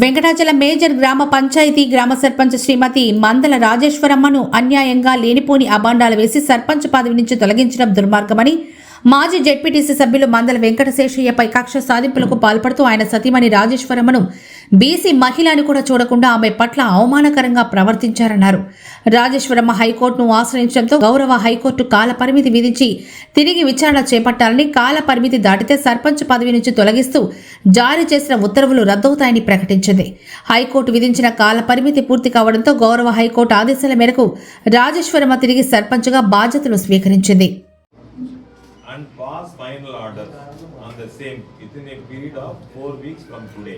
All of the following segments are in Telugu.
వెంకటాచలం మేజర్ గ్రామ పంచాయతీ గ్రామ సర్పంచ్ శ్రీమతి మందల రాజేశ్వరమ్మను అన్యాయంగా లేనిపోని అబాండాలు వేసి సర్పంచ్ పదవి నుంచి తొలగించడం దుర్మార్గమని మాజీ జెడ్పీటీసీ సభ్యులు మందల వెంకటశేషయ్యపై కక్ష సాధింపులకు పాల్పడుతూ ఆయన సతీమణి రాజేశ్వరమ్మను బీసీ మహిళను కూడా చూడకుండా ఆమె పట్ల అవమానకరంగా ప్రవర్తించారన్నారు. రాజేశ్వరమ్మ హైకోర్టును ఆశ్రయించడంతో గౌరవ హైకోర్టు కాల పరిమితి విధించి తిరిగి విచారణ చేపట్టాలని కాల పరిమితి దాటితే సర్పంచ్ పదవి నుంచి తొలగిస్తూ జారీ చేసిన ఉత్తర్వులు రద్దవుతాయని ప్రకటించింది. హైకోర్టు విధించిన కాల పరిమితి పూర్తి కావడంతో గౌరవ హైకోర్టు ఆదేశాల మేరకు రాజేశ్వరమ్మ తిరిగి సర్పంచ్గా బాధ్యతలు స్వీకరించింది. And pass final order on the same within a period of four weeks from today.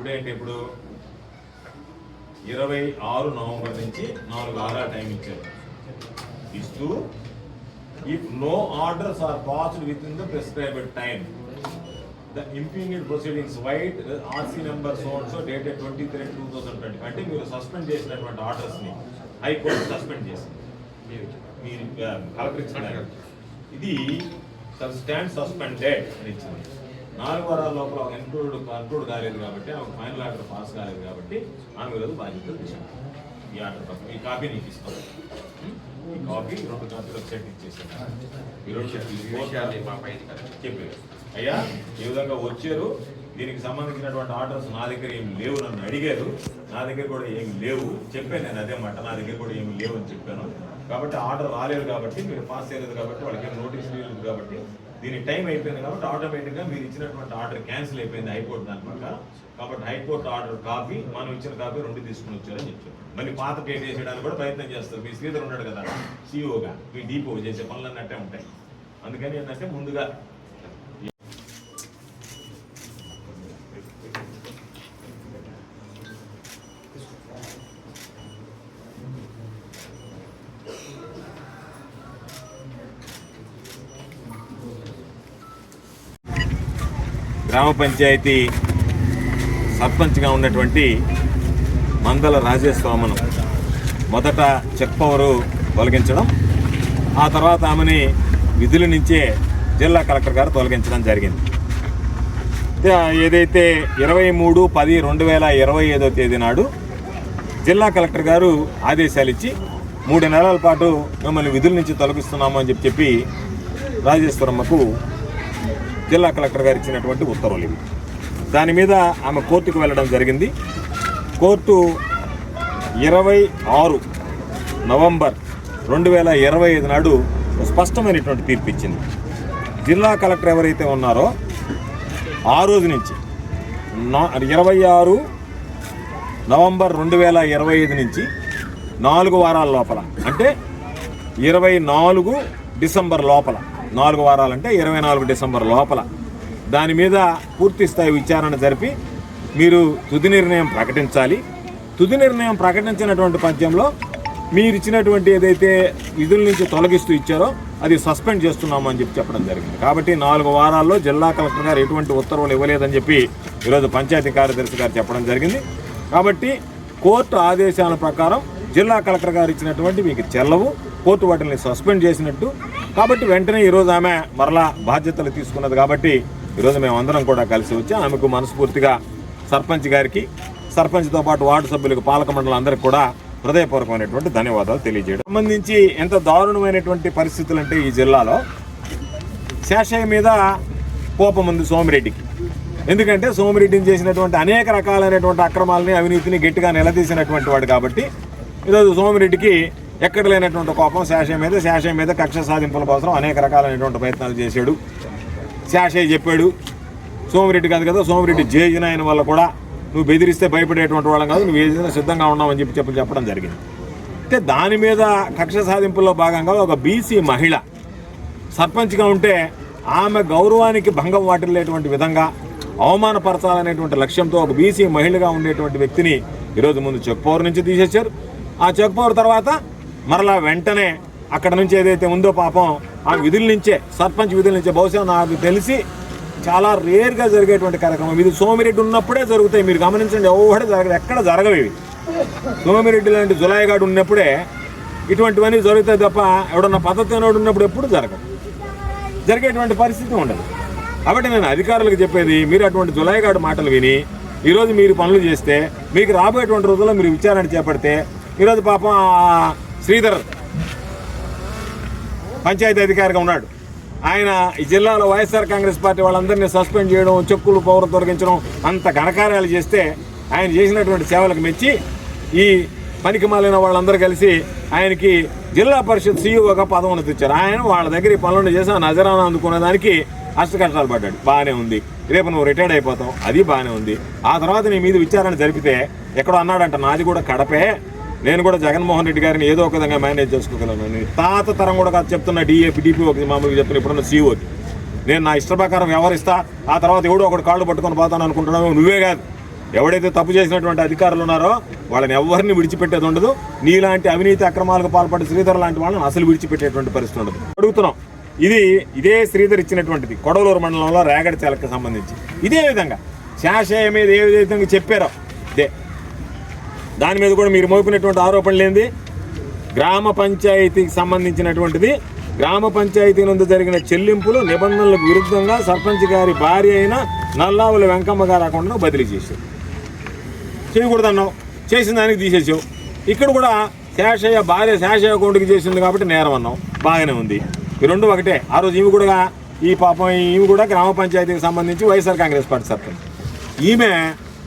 ఇప్పుడేంటి ఇప్పుడు? ఇరవై ఆరు నవంబర్ నుంచి నాలుగు వారాల టైం ఇచ్చారు. ఇస్తూ if no orders are passed within the prescribed time the impugned proceedings vide RC number సోన్సో so dated twenty three two thousand twenty అంటే మీరు సస్పెండ్ చేసినటువంటి ఆర్డర్స్ని హైకోర్టు సస్పెండ్ చేసింది. మీరు కలకరించడానికి. ఇది స్టాండ్ సస్పెండెడ్ అని ఇచ్చింది. నాలుగు వారాల లోపల ఎంక్లూడ్ కంక్లూడ్ కాలేదు కాబట్టి ఆమె ఫైనల్ ఆర్డర్ పాస్ కాలేదు కాబట్టి ఆమె ఈరోజు బాధ్యతలు తీసుకుంది ఈ ఆర్డర్ పక్కన ఈ కాపీ నీకు ఇస్తాను ఈ కాపీ రెండు కాపీలు సెట్ ఇచ్చేసాను ఈ రెండు చెప్పి. అయ్యా ఈ విధంగా వచ్చారు. దీనికి సంబంధించినటువంటి ఆర్డర్స్ నా దగ్గర ఏమి లేవు నన్ను అడిగారు. నా దగ్గర కూడా ఏమి లేవు. చెప్పాను నేను అదే మాట నా దగ్గర కూడా ఏమి లేవు అని చెప్పాను. కాబట్టి ఆర్డర్ రాలేదు కాబట్టి మీరు పాస్ చేయలేదు కాబట్టి వాళ్ళకి ఏం నోటీస్ లేదు కాబట్టి దీని టైం అయిపోయింది కాబట్టి ఆటోమేటిక్గా మీరు ఇచ్చినటువంటి ఆర్డర్ క్యాన్సిల్ అయిపోయింది హైకోర్టు దాని కాబట్టి హైకోర్టు ఆర్డర్ కాపీ మనం ఇచ్చిన కాపీ రెండు తీసుకుని వచ్చారని చెప్పారు. మళ్ళీ పాత డేట్ వేసేయడానికి కూడా ప్రయత్నం చేస్తారు. మీ శ్రీధర్ ఉన్నాడు కదా సీఈఓగా మీ డీపో చేసే పనులు అన్నట్టే ఉంటాయి. అందుకని ఏంటంటే ముందుగా గ్రామ పంచాయతీ సర్పంచ్గా ఉన్నటువంటి మందల రాజేశ్వామను మొదట చెక్ పవరు తొలగించడం ఆ తర్వాత ఆమెని విధుల నుంచే జిల్లా కలెక్టర్ గారు తొలగించడం జరిగింది. ఏదైతే ఇరవై మూడు పది రెండు వేల ఇరవై ఐదో తేదీ నాడు జిల్లా కలెక్టర్ గారు ఆదేశాలు ఇచ్చి మూడు నెలల పాటు మిమ్మల్ని విధుల నుంచి తొలగిస్తున్నాము అని చెప్పి చెప్పి రాజేశ్వరమ్మకు జిల్లా కలెక్టర్ గారు ఇచ్చినటువంటి ఉత్తర్వులు ఇవి. దాని మీద ఆమె కోర్టుకు వెళ్ళడం జరిగింది. కోర్టు ఇరవై ఆరు నవంబర్ రెండు వేల ఇరవై ఐదు నాడు స్పష్టమైనటువంటి తీర్పు ఇచ్చింది జిల్లా కలెక్టర్ ఎవరైతే ఉన్నారో ఆ రోజు నుంచి నా ఇరవై ఆరు నవంబర్ రెండు వేల ఇరవై ఐదు నుంచి నాలుగు వారాల లోపల అంటే ఇరవై నాలుగు డిసెంబర్ లోపల నాలుగు వారాలంటే ఇరవై నాలుగు డిసెంబర్ లోపల. దాని మీద పూర్తి స్థాయి విచారణ జరిపి మీరు తుది నిర్ణయం ప్రకటించాలి. తుది నిర్ణయం ప్రకటించినటువంటి పద్యంలో మీరు ఇచ్చినటువంటి ఏదైతే విధుల నుంచి తొలగిస్తూ ఇచ్చారో అది సస్పెండ్ చేస్తున్నాము అని చెప్పి చెప్పడం జరిగింది. కాబట్టి నాలుగు వారాల్లో జిల్లా కలెక్టర్ గారు ఎటువంటి ఉత్తర్వులు ఇవ్వలేదని చెప్పి ఈరోజు పంచాయతీ కార్యదర్శి గారు చెప్పడం జరిగింది. కాబట్టి కోర్టు ఆదేశాల ప్రకారం జిల్లా కలెక్టర్ గారు ఇచ్చినటువంటి మీకు చెల్లవు. కోర్టు వాటిని సస్పెండ్ చేసినట్టు కాబట్టి వెంటనే ఈరోజు ఆమె మరలా బాధ్యతలు తీసుకున్నది కాబట్టి ఈరోజు మేము అందరం కూడా కలిసి వచ్చి ఆమెకు మనస్ఫూర్తిగా సర్పంచ్ గారికి సర్పంచ్తో పాటు వార్డు సభ్యులకు పాలక మండలం అందరికి కూడా హృదయపూర్వకమైనటువంటి ధన్యవాదాలు తెలియజేయడం. సంబంధించి ఎంత దారుణమైనటువంటి పరిస్థితులు అంటే ఈ జిల్లాలో శేషయ్య మీద కోపం ఉంది సోమిరెడ్డికి. ఎందుకంటే సోమిరెడ్డిని చేసినటువంటి అనేక రకాలైనటువంటి అక్రమాలని అవినీతిని గట్టిగా నిలదీసినటువంటి వాడు కాబట్టి ఈరోజు సోమిరెడ్డికి ఎక్కడ లేనటువంటి కోపం శేషయ్య మీద శేషయ్య మీద కక్ష సాధింపుల కోసం అనేక రకాలైనటువంటి ప్రయత్నాలు చేశాడు. శేషయ్య చెప్పాడు సోమిరెడ్డి కాదు కదా సోమిరెడ్డి జేజిన ఆయన వల్ల కూడా నువ్వు బెదిరిస్తే భయపడేటువంటి వాళ్ళం కాదు నువ్వు ఏదైనా సిద్ధంగా ఉన్నామని చెప్పి చెప్పి చెప్పడం జరిగింది. అయితే దాని మీద కక్ష సాధింపుల్లో భాగంగా ఒక బీసీ మహిళ సర్పంచ్గా ఉంటే ఆమె గౌరవానికి భంగం వాటిల్లేటువంటి విధంగా అవమానపరచాలనేటువంటి లక్ష్యంతో ఒక బీసీ మహిళగా ఉండేటువంటి వ్యక్తిని ఈరోజు ముందు చెక్పోర్ నుంచి తీసేశారు. ఆ చెక్పోర్ తర్వాత మరలా వెంటనే అక్కడ నుంచి ఏదైతే ఉందో పాపం ఆ విధుల నుంచే సర్పంచ్ విధుల నుంచే బహుశా నాకు తెలిసి చాలా రేర్గా జరిగేటువంటి కార్యక్రమం. ఇది సోమిరెడ్డి ఉన్నప్పుడే జరుగుతాయి. మీరు గమనించండి ఎవడ జరగదు ఎక్కడ జరగవు ఇవి. సోమిరెడ్డి లాంటి జులాయిగాడు ఉన్నప్పుడే ఇటువంటివన్నీ జరుగుతాయి తప్ప ఎవడన్నా పద్ధతి అనేవాడు ఉన్నప్పుడు ఎప్పుడు జరగదు జరిగేటువంటి పరిస్థితి ఉండదు. కాబట్టి నేను అధికారులకు చెప్పేది మీరు అటువంటి జులాయిగాడు మాటలు విని ఈరోజు మీరు పనులు చేస్తే మీకు రాబోయేటువంటి రోజుల్లో మీరు విచారణ చేపడితే ఈరోజు పాపం శ్రీధర్ పంచాయతీ అధికారిగా ఉన్నాడు. ఆయన ఈ జిల్లాలో వైఎస్ఆర్ కాంగ్రెస్ పార్టీ వాళ్ళందరినీ సస్పెండ్ చేయడం చెక్కులు పౌరం తొలగించడం అంత ఘనకార్యాలు చేస్తే ఆయన చేసినటువంటి సేవలకు మెచ్చి ఈ పనికి మాలిన వాళ్ళందరూ కలిసి ఆయనకి జిల్లా పరిషత్ సీఈఓగా పదవున్నతి ఇచ్చారు. ఆయన వాళ్ళ దగ్గర ఈ పనులను చేసి ఆ నజరానా అందుకునే దానికి అష్టకష్టాలు పడ్డాడు. బాగానే ఉంది. రేపు నువ్వు రిటైర్డ్ అయిపోతావు. అది బాగానే ఉంది. ఆ తర్వాత నీ మీద విచారణ జరిపితే ఎక్కడో అన్నాడంట నాది కూడా కడపే. నేను కూడా జగన్మోహన్ రెడ్డి గారిని ఏదో ఒక విధంగా మేనేజ్ చేసుకోగలను. తాత తరం కూడా కాదు చెప్తున్న డిఏపి డిపి ఒక మామూలుగా చెప్తున్న ఇప్పుడున్న సీఓకి నేను నా ఇష్ట ప్రకారం వ్యవహరిస్తా ఆ తర్వాత ఎవడో ఒకటి కాళ్ళు పట్టుకొని పోతాను అనుకుంటున్నావు నువ్వే కాదు. ఎవడైతే తప్పు చేసినటువంటి అధికారులు ఉన్నారో వాళ్ళని ఎవరిని విడిచిపెట్టేది ఉండదు. నీలాంటి అవినీతి అక్రమాలకు పాల్పడే శ్రీధర్ లాంటి వాళ్ళని అసలు విడిచిపెట్టేటువంటి పరిస్థితి ఉండదు. అడుగుతున్నాం. ఇది ఇదే శ్రీధర్ ఇచ్చినటువంటిది కొడవలూరు మండలంలో రేగడి చాలకు సంబంధించి. ఇదే విధంగా శాశయ మీద ఏ విధంగా చెప్పారో దాని మీద కూడా మీరు మోపినటువంటి ఆరోపణలు ఏంది గ్రామ పంచాయతీకి సంబంధించినటువంటిది. గ్రామ పంచాయతీ నందు జరిగిన చెల్లింపులు నిబంధనలకు విరుద్ధంగా సర్పంచ్ గారి భార్య అయిన నల్లావుల వెంకమ్మ గారు అకౌంట్ను బదిలీ చేశారు. చేయకూడదన్నావు. చేసిన దానికి తీసేసావు. ఇక్కడ కూడా శేషయ్య భార్య శేషయ్య అకౌంట్కి చేసింది కాబట్టి నేరం అన్నావు. బాగానే ఉంది. ఈ రెండు ఒకటే. ఆ రోజు ఈమె కూడా ఈ పాపం ఈమె కూడా గ్రామ పంచాయతీకి సంబంధించి వైఎస్ఆర్ కాంగ్రెస్ పార్టీ సర్పంచ్. ఈమె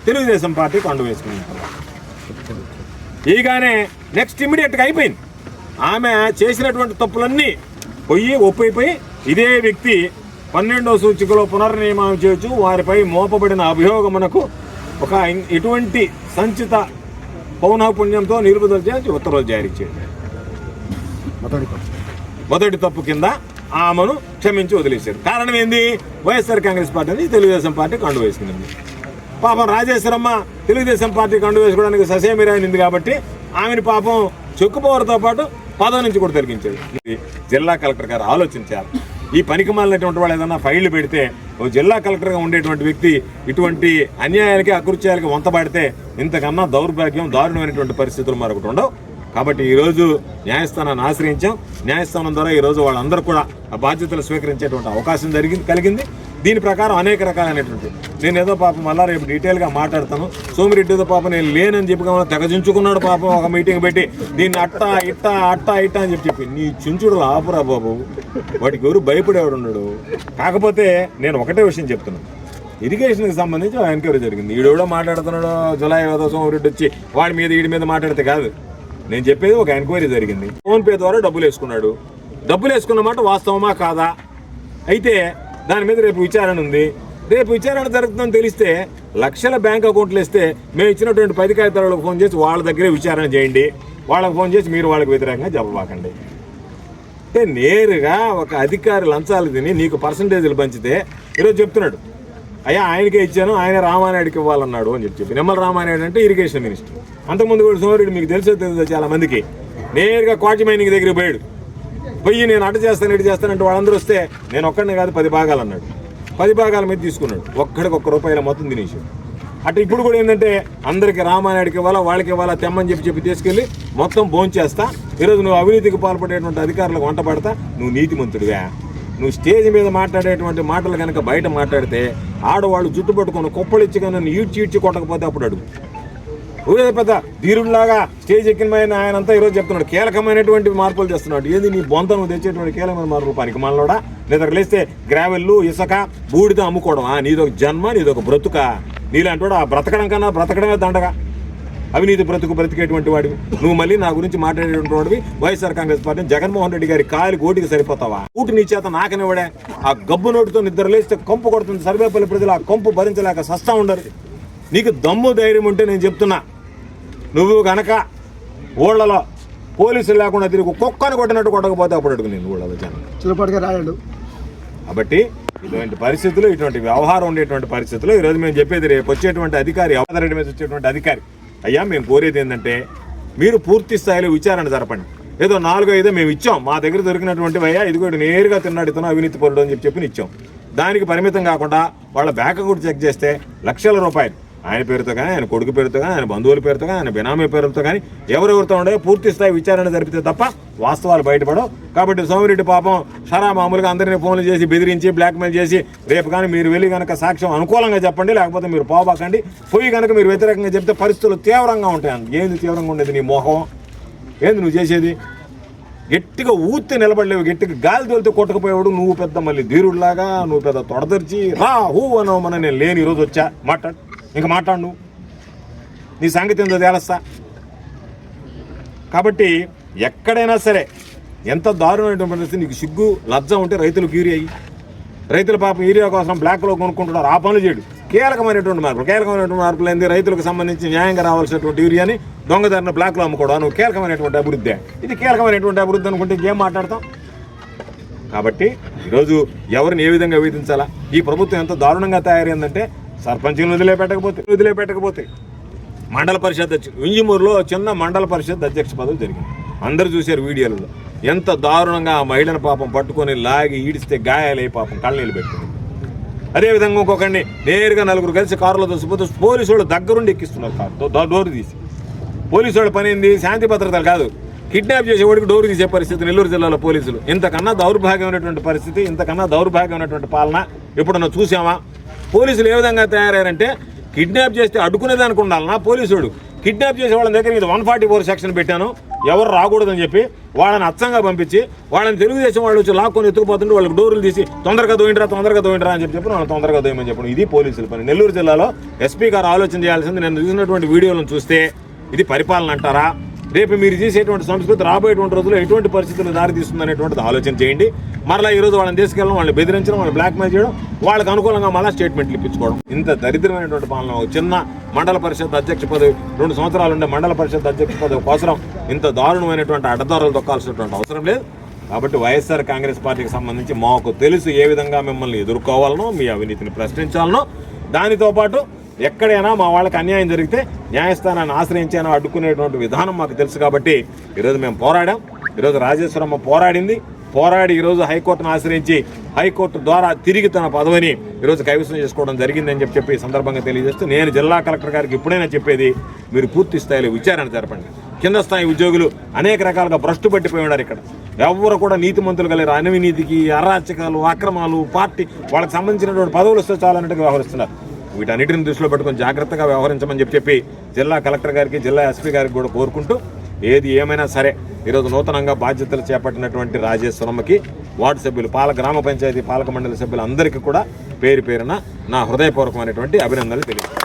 తెలుగుదేశం పార్టీ కొండ వేసుకుంది ఈగానే నెక్స్ట్ ఇమీడియట్గా అయిపోయింది. ఆమె చేసినటువంటి తప్పులన్నీ పోయి ఒప్పైపోయి ఇదే వ్యక్తి పన్నెండవ సూచికలో పునర్నియమనం చేయొచ్చు. వారిపై మోపబడిన అభియోగమునకు ఒక ఇటువంటి సంచిత పౌనఃపుణ్యంతో నిలుపుదల చేసి ఉత్తర్వులు జారీ చేయండి. మొదటి తప్పు. కింద ఆమెను క్షమించి వదిలేశారు. కారణం ఏంది? వైఎస్ఆర్ కాంగ్రెస్ పార్టీని తెలుగుదేశం పార్టీ కండు వేసుకున్నది పాపం రాజేశ్వరమ్మ తెలుగుదేశం పార్టీ కండు వేసుకోవడానికి ససేమిరైంది కాబట్టి ఆమెను పాపం చెక్కుపోవడంతో పాటు పదవి నుంచి కూడా తొలగించాడు. ఇది జిల్లా కలెక్టర్ గారు ఆలోచించారు. ఈ పనికి మాలినటువంటి వాళ్ళు ఏదైనా ఫైళ్ళు పెడితే ఓ జిల్లా కలెక్టర్గా ఉండేటువంటి వ్యక్తి ఇటువంటి అన్యాయాలకి అకృత్యాలకి వంతపడితే ఇంతకన్నా దౌర్భాగ్యం దారుణమైనటువంటి పరిస్థితులు మరొకటి ఉండవు. కాబట్టి ఈరోజు న్యాయస్థానాన్ని ఆశ్రయించాం. న్యాయస్థానం ద్వారా ఈరోజు వాళ్ళందరూ కూడా ఆ బాధ్యతలు స్వీకరించేటువంటి అవకాశం జరిగింది కలిగింది. దీని ప్రకారం అనేక రకాలైనటువంటి నేను ఏదో పాపం మళ్ళా రేపు డీటెయిల్గా మాట్లాడతాను. సోమిరెడ్డితో పాపం నేను లేనని చెప్పి కావాలి తెగజించుకున్నాడు పాపం ఒక మీటింగ్ పెట్టి దీన్ని అట్టా ఇట్ట అట్టా ఇట్ట అని చెప్పి చెప్పి. నీ చుంచుడు ఆపురా బాబు. వాటికి ఎవరు భయపడేవాడు ఉన్నాడు కాకపోతే నేను ఒకటే విషయం చెప్తున్నాను ఇరిగేషన్కి సంబంధించి ఒక ఎంక్వైరీ జరిగింది. ఈడెవడో మాట్లాడుతున్నాడు జులై ఏదో సోమిరెడ్డి వచ్చి వాడి మీద వీడి మీద మాట్లాడితే కాదు. నేను చెప్పేది ఒక ఎంక్వైరీ జరిగింది. ఫోన్పే ద్వారా డబ్బులు వేసుకున్నాడు. డబ్బులు వేసుకున్న మాట వాస్తవమా కాదా? అయితే దాని మీద రేపు విచారణ ఉంది. రేపు విచారణ జరుగుతుందని తెలిస్తే లక్షల బ్యాంక్ అకౌంట్లు ఇస్తే మేము ఇచ్చినటువంటి పది కాగితాలకు ఫోన్ చేసి వాళ్ళ దగ్గరే విచారణ చేయండి. వాళ్ళకి ఫోన్ చేసి మీరు వాళ్ళకి వ్యతిరేకంగా చెప్పబాకండి అంటే నేరుగా ఒక అధికారి లంచాలు తిని నీకు పర్సంటేజ్లు పంచితే ఈరోజు చెప్తున్నాడు. అయ్యా ఆయనకే ఇచ్చాను ఆయన రామానాయుడికి ఇవ్వాలన్నాడు అని చెప్పి చెప్పి. నిమ్మల రామానాయుడు అంటే ఇరిగేషన్ మినిస్టర్. అంతకుముందు కూడా సోమరెడ్డి మీకు తెలిసే తెలుసు చాలా మందికి. నేరుగా క్వార్టి మైనింగ్ దగ్గరికి పోయాడు. పోయి నేను అటు చేస్తాను ఇటు చేస్తానంటే వాళ్ళందరూ వస్తే నేను ఒక్కడినే కాదు పది భాగాలు అన్నాడు. పది భాగాల మీద తీసుకున్నాడు. ఒక్కడికి ఒక్క రూపాయల మొత్తం తినేసాడు. అటు ఇప్పుడు కూడా ఏంటంటే అందరికి రామానాయుడికి ఇవ్వాలా వాళ్ళకి ఇవ్వాలా తెమ్మని చెప్పి చెప్పి తీసుకెళ్ళి మొత్తం భోంచేస్తా. ఈరోజు నువ్వు అవినీతికి పాల్పడేటువంటి అధికారులకు వంట పడతా నువ్వు నీతిమంతుడివా. నువ్వు స్టేజ్ మీద మాట్లాడేటువంటి మాటలు కనుక బయట మాట్లాడితే ఆడవాళ్ళు జుట్టు కుప్పలు కుప్పలిచ్చి కానీ నన్ను ఈడ్చి ఈడ్చి కొట్టకపోతే అప్పుడు అడుగు. ఊరే పెద్ద ధీరుడిలాగా స్టేజ్ ఎక్కిన ఆయన అంతా ఈరోజు చెప్తున్నాడు. కీలకమైనటువంటి మార్పులు చేస్తున్నాడు. ఏది నీ బొంతను తెచ్చేటువంటి కీలకమైన మార్పు? పనికి మనలోడా లేదా లేస్తే గ్రావెల్లు ఇసుక బూడిద అమ్ముకోవడం నీదొక జన్మ నీదొక బ్రతుక. నీలాంటి ఆ బ్రతకడం కన్నా బ్రతకడమే దండగా. అవినీతి బ్రతుకు బ్రతికేటువంటి వాడివి. నువ్వు మళ్ళీ నా గురించి మాట్లాడేటువంటి వాడివి. YSR Congress party Jaganmohan Reddy గారి కాలి కోటికి సరిపోతావా? ఊటి నీ చేత నాకనివ్వడే. ఆ గబ్బు నోటితో నిద్ర లేస్తే కంపు కొడుతుంది. సర్వేపల్లి ప్రజలు ఆ కంపు భరించలేక సస్తా ఉండరు. నీకు దమ్ము ధైర్యం ఉంటే నేను చెప్తున్నా. నువ్వు గనక ఊళ్ళలో పోలీసులు లేకుండా తిరిగి కుక్కని కొట్టినట్టు కొట్టకపోతే అప్పుడు అడుగు నేను ఊళ్ళలో జనం? చిలపాటిగా రాయాడు. కాబట్టి ఇటువంటి పరిస్థితులు ఇటువంటి వ్యవహారం ఉండేటువంటి పరిస్థితులు ఈరోజు మేము చెప్పేది రేపు వచ్చేటువంటి అధికారి అవతారెడ్డి మీద వచ్చేటువంటి అధికారి. అయ్యా మేము కోరేది ఏంటంటే మీరు పూర్తి స్థాయిలో విచారణ జరపండి. ఏదో నాలుగో ఐదో మేము ఇచ్చాం. మా దగ్గర దొరికినటువంటి అయ్యా ఇదిగో ఇటు నేరుగా తిన్నాడు ఇతను అవినీతి పరుడు అని చెప్పి చెప్పి ఇచ్చాం దానికి పరిమితం కాకుండా వాళ్ళ బ్యాంక్ అకౌంట్ చెక్ చేస్తే లక్షల రూపాయలు. ఆయన పేరుతో కానీ ఆయన కొడుకు పేరుతో కానీ ఆయన బంధువుల పేరుతో కానీ ఆయన బినామీ పేరుతో కానీ ఎవరెవరితో ఉండే పూర్తి స్థాయి విచారణ జరిపితే తప్ప వాస్తవాలు బయటపడవు. కాబట్టి సోమిరెడ్డి పాపం షరా మామూలుగా అందరినీ ఫోన్లు చేసి బెదిరించి బ్లాక్మెయిల్ చేసి రేపు కానీ మీరు వెళ్ళి కనుక సాక్ష్యం అనుకూలంగా చెప్పండి లేకపోతే మీరు పోబాకండి పోయి కనుక మీరు వ్యతిరేకంగా చెప్తే పరిస్థితులు తీవ్రంగా ఉంటాయి ఏంది తీవ్రంగా ఉండేది నీ మోహం? ఏంది నువ్వు చేసేది? గట్టిగా ఊత్తి నిలబడలేవు గట్టిగా గాలి తోలితే కొట్టకపోయాడు నువ్వు పెద్ద మళ్ళీ ధీరుడిలాగా నువ్వు పెద్ద తొడదర్చి రా హూ అనో మన నేను లేని ఈరోజు వచ్చా. మాట్లాడు. ఇంక మాట్లాడు. నీ సంగతి ఏందో తేలస్తా. కాబట్టి ఎక్కడైనా సరే ఎంత దారుణమైనటువంటి పరిస్థితి నీకు సిగ్గు లజ్జ ఉంటే రైతులకు యూరియా అయ్యి రైతుల పాపం యూరియా కోసం బ్లాక్లో కొనుక్కుంటున్నారు ఆ పనులు చేయడు. కీలకమైనటువంటి మార్పులు కీలకమైనటువంటి మార్పులు ఏంది? రైతులకు సంబంధించి న్యాయంగా రావాల్సినటువంటి యూరియాని దొంగదారిన బ్లాక్లో అమ్ముకోవడం నువ్వు కీలకమైనటువంటి అభివృద్ధి. ఇది కీలకమైనటువంటి అభివృద్ధి అనుకుంటే ఇంకేం మాట్లాడతాం కాబట్టి ఈరోజు ఎవరిని ఏ విధంగా వేధించాలా? ఈ ప్రభుత్వం ఎంత దారుణంగా తయారైందంటే సర్పంచులను వదిలేపెట్టకపోతే వదిలేపెట్టకపోతే మండల పరిషత్ అధ్యక్ష వింజమూరులో చిన్న మండల పరిషత్ అధ్యక్ష పదవి జరిగింది. అందరూ చూశారు వీడియోలలో ఎంత దారుణంగా ఆ మహిళను పాపం పట్టుకొని లాగి ఈడిస్తే గాయాలై పాపం కళ్ళనీళ్ళు పెట్టుకుంది అదేవిధంగా ఇంకొకరిని నేరుగా నలుగురు కలిసి కారులో దోసిపోతే పోలీసు వాళ్ళు దగ్గరుండి ఎక్కిస్తున్నారు కారు. డోర్ తీసి. పోలీసు వాళ్ళ పని ఏంది? శాంతి భద్రతలు కాదు. కిడ్నాప్ చేసేవాడికి డోర్ తీసే పరిస్థితి నెల్లూరు జిల్లాలో పోలీసులు. ఇంతకన్నా దౌర్భాగ్యమైనటువంటి పరిస్థితి ఇంతకన్నా దౌర్భాగ్యమైనటువంటి పాలన ఎప్పుడన్నా చూసామా పోలీసులు ఏ విధంగా తయారయ్యారంటే కిడ్నాప్ చేస్తే అడ్డుకునేదానికి ఉండాలన్నా పోలీసుడు. కిడ్నాప్ చేసే వాళ్ళ దగ్గర ఇది వన్ ఫార్టీ ఫోర్ సెక్షన్ పెట్టాను. ఎవరు రాకూడదని చెప్పి వాళ్ళని అచ్చంగా పంపించి వాళ్ళని తెలుగుదేశం వాళ్ళు వచ్చి లాక్కొని ఎత్తుకుపోతుంటే వాళ్ళకి డోర్లు తీసి తొందరగా దోయిండ్రా తొందరగా దోయిండ్రా అని చెప్పి చెప్పి వాళ్ళని తొందరగా దోయమని చెప్పడం. ఇది పోలీసుల పని. నెల్లూరు జిల్లాలో ఎస్పీ గారు ఆలోచన చేయాల్సింది. నేను చూసినటువంటి వీడియోలను చూస్తే ఇది పరిపాలన అంటారా? రేపు మీరు చేసేటువంటి సంస్కృతి రాబోయేటువంటి రోజుల్లో ఎటువంటి పరిస్థితులు దారితీస్తుంది అనేటువంటిది ఆలోచన చేయండి. మరలా ఈ రోజు వాళ్ళని తీసుకెళ్ళడం వాళ్ళని బెదిరించడం వాళ్ళని బ్లాక్మెయిల్ చేయడం వాళ్ళకి అనుకూలంగా మళ్ళీ స్టేట్మెంట్లు ఇప్పించుకోవడం. ఇంత దరిద్రమైనటువంటి పాలన ఒక చిన్న మండల పరిషత్ అధ్యక్ష పదవి రెండు సంవత్సరాలు ఉండే మండల పరిషత్ అధ్యక్ష పదవి కోసం ఇంత దారుణమైనటువంటి అడ్డదారులు తొక్కాల్సినటువంటి అవసరం లేదు. కాబట్టి వైఎస్ఆర్ కాంగ్రెస్ పార్టీకి సంబంధించి మాకు తెలుసు ఏ విధంగా మిమ్మల్ని ఎదుర్కోవాలనో మీ అవినీతిని ప్రశ్నించాలనో దానితో పాటు ఎక్కడైనా మా వాళ్ళకి అన్యాయం జరిగితే న్యాయస్థానాన్ని ఆశ్రయించానో అడ్డుకునేటువంటి విధానం మాకు తెలుసు కాబట్టి ఈరోజు మేము పోరాడాం. ఈరోజు రాజేశ్వరమ్మ పోరాడింది. పోరాడి ఈరోజు హైకోర్టును ఆశ్రయించి హైకోర్టు ద్వారా తిరిగి తన పదవిని ఈరోజు కైవసం చేసుకోవడం జరిగిందని చెప్పి చెప్పి సందర్భంగా తెలియజేస్తూ నేను జిల్లా కలెక్టర్ గారికి ఇప్పుడైనా చెప్పేది మీరు పూర్తి స్థాయిలో విచారణ జరపండి. కింద స్థాయి ఉద్యోగులు అనేక రకాలుగా భ్రష్టు పట్టిపోయి ఉన్నారు ఇక్కడ. ఎవరు కూడా నీతిమంతులు కలిగారు అవినీతికి అరాచకాలు అక్రమాలు పార్టీ వాళ్ళకి సంబంధించినటువంటి పదవులు వస్తే చాలన్నట్టుగా వ్యవహరిస్తున్నారు. వీటన్నిటిని దృష్టిలో పెట్టుకొని జాగ్రత్తగా వ్యవహరించమని చెప్పి చెప్పి జిల్లా కలెక్టర్ గారికి జిల్లా ఎస్పీ గారికి కూడా కోరుకుంటూ ఏది ఏమైనా సరే ఈరోజు నూతనంగా బాధ్యతలు చేపట్టినటువంటి రాజేశ్వరమ్మకి వార్డు సభ్యులు పాల గ్రామ పంచాయతీ పాలక మండలి సభ్యులందరికీ కూడా పేరు పేరున నా హృదయపూర్వకమైనటువంటి అభినందనలు తెలియజేస్తాను